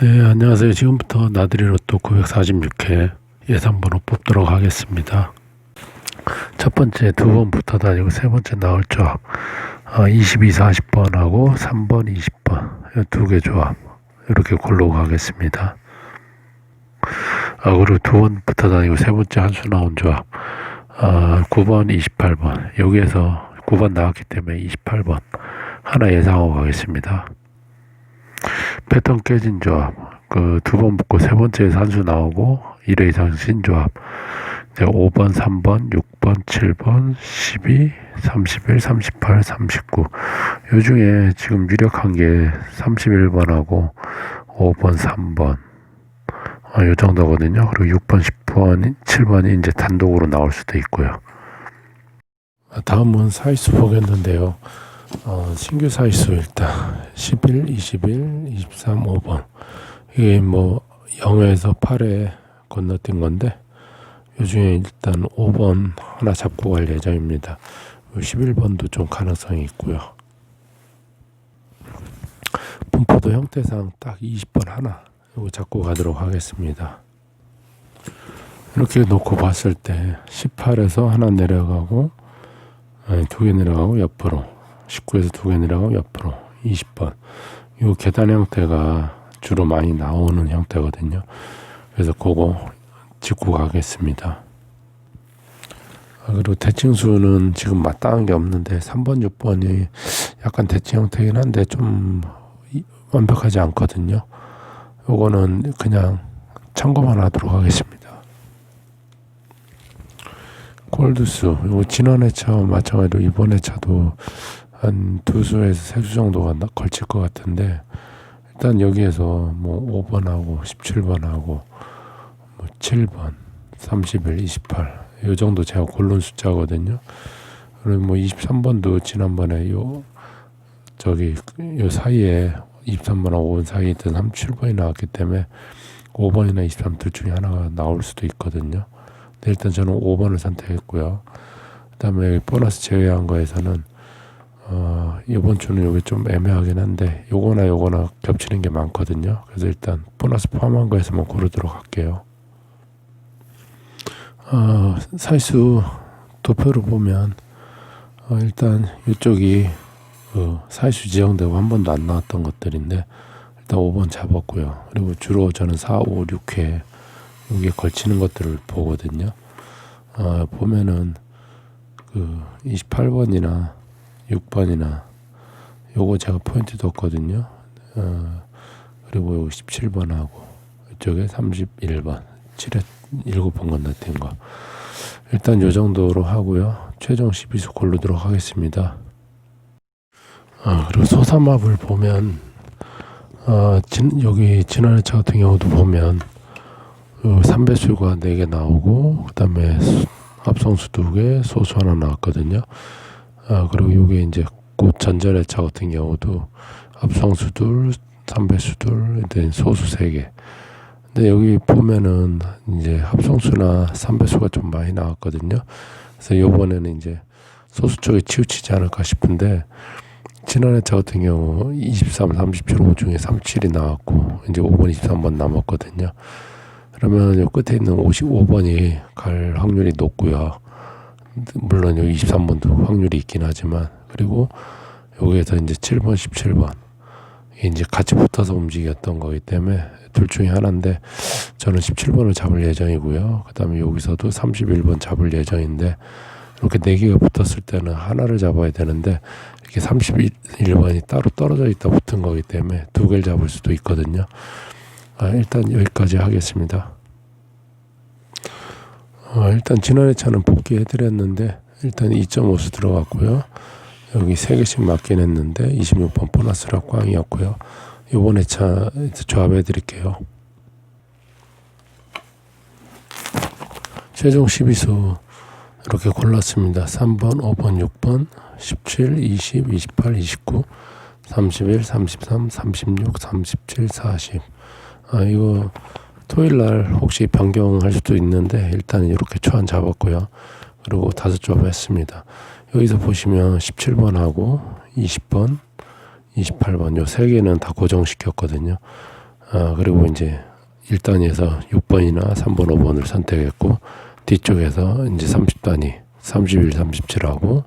네, 안녕하세요. 지금부터 나들이 로또 946회 예상번호 뽑도록 하겠습니다. 첫 번째 두 번부터 다니고 세 번째 나올 조합. 아, 22, 40번하고 3번, 20번. 두 개 조합. 이렇게 고르고 가겠습니다. 아, 그리고 두 번부터 다니고 세 번째 한 수 나온 조합. 아, 9번, 28번. 여기에서 9번 나왔기 때문에 28번. 하나 예상하고 가겠습니다. 패턴 깨진 조합. 그 두 번 붙고 세 번째 산수 나오고 1회 이상 신조합. 이제 5번, 3번, 6번, 7번, 12, 31, 38, 39. 요 중에 지금 유력한 게 31번하고 5번, 3번. 아, 요 정도거든요. 그리고 6번, 10번, 7번이 이제 단독으로 나올 수도 있고요. 아, 다음은 사이수 보겠는데요. 어, 신규 사이수 일단 11, 21, 23, 5번 이게 뭐 0에서 8에 건너뛴 건데 요 중에 일단 5번 하나 잡고 갈 예정입니다. 11번도 좀 가능성이 있고요. 분포도 형태상 딱 20번 하나 이거 잡고 가도록 하겠습니다. 이렇게 놓고 봤을 때 18에서 하나 내려가고 두 개 내려가고 옆으로 19에서 두 개 내려가고 옆으로 20번. 이 계단 형태가 주로 많이 나오는 형태거든요. 그래서 그거 짚고 가겠습니다. 아, 그리고 대칭수는 지금 마땅한 게 없는데 3번, 6번이 약간 대칭 형태긴 한데 좀 이- 완벽하지 않거든요. 요거는 그냥 참고만 하도록 하겠습니다. 골드수, 요 지난해 차 마찬가지로 이번에 차도 한 두 수에서 세 수 정도가 나- 걸칠 것 같은데 일단 여기에서 뭐 5번하고 17번하고 뭐 7번, 31, 28, 요 정도 제가 고른 숫자거든요. 그리고 뭐 23번도 지난번에 요 저기 요 사이에 23번하고 5번 사이에 있던 37번이 나왔기 때문에 5번이나 23 둘 중에 하나가 나올 수도 있거든요. 일단 저는 5번을 선택했고요. 그다음에 보너스 제외한 거에서는 어, 이번 주는 요게 좀 애매하긴 한데 요거나 요거나 겹치는 게 많거든요. 그래서 일단 보너스 포함한 거에서만 고르도록 할게요. 어, 사이수 도표를 보면 어, 일단 이쪽이 그 사이수 지정되고 한 번도 안 나왔던 것들인데 일단 5번 잡았고요. 그리고 주로 저는 4, 5, 6회 여기에 걸치는 것들을 보거든요. 어, 보면은 그 28번이나 6번이나 요거 제가 포인트 뒀거든요. 어, 그리고 요 17번하고 이쪽에 31번 7회 7번 건너뛴 거 일단 요 정도로 하고요. 최종 12수 고르도록 하겠습니다. 아, 그리고 소삼합을 보면 어, 진, 여기 지난해 차 같은 경우도 보면 그 3배수가 4개 나오고 그 다음에 수- 합성수 2개, 소수 하나 나왔거든요. 아, 그리고 요게 이제 곧 전전의 차 같은 경우도 합성수 둘, 삼배수 둘, 이제 소수 세 개. 근데 여기 보면은 이제 합성수나 삼배수가 좀 많이 나왔거든요. 그래서 요번에는 이제 소수 쪽에 치우치지 않을까 싶은데 지난해 차 같은 경우 23, 37, 5 중에 37이 나왔고 이제 5번, 23번 남았거든요. 그러면 요 끝에 있는 55번이 갈 확률이 높고요. 물론 여기 23번도 확률이 있긴 하지만 그리고 여기에서 이제 7번, 17번 이게 이제 같이 붙어서 움직였던 거기 때문에 둘 중에 하나인데 저는 17번을 잡을 예정이고요. 그다음에 여기서도 31번 잡을 예정인데 이렇게 네 개가 붙었을 때는 하나를 잡아야 되는데 이렇게 31번이 따로 떨어져 있다 붙은 거기 때문에 두 개를 잡을 수도 있거든요. 아, 일단 여기까지 하겠습니다. 어, 일단 지난해 차는 복귀해드렸는데 일단 2.5수 들어갔고요. 여기 3개씩 맞긴 했는데 26번 보너스라 꽝이었고요. 요번에 차 조합해 드릴게요. 최종 12수 이렇게 골랐습니다. 3번, 5번, 6번, 17, 20, 28, 29, 31, 33, 36, 37, 40. 아, 이거 토요일 날 혹시 변경할 수도 있는데 일단 이렇게 초안 잡았고요. 그리고 다섯 조합 했습니다. 여기서 보시면 17번하고 20번, 28번 요 세 개는 다 고정시켰거든요. 어, 그리고 이제 1단위에서 6번이나 3번, 5번을 선택했고 뒤쪽에서 이제 30단위 31, 37하고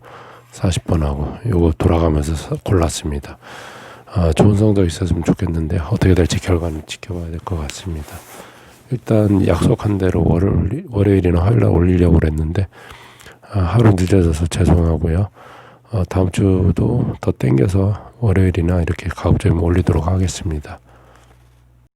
40번하고 요거 돌아가면서 서- 골랐습니다. 아, 좋은 성적 있었으면 좋겠는데 어떻게 될지 결과는 지켜봐야 될 것 같습니다. 일단 약속한 대로 월요일, 월요일이나 화요일날 올리려고 그랬는데 아, 하루 늦어져서 죄송하고요. 어, 다음 주도 더 땡겨서 월요일이나 이렇게 가급적이면 올리도록 하겠습니다.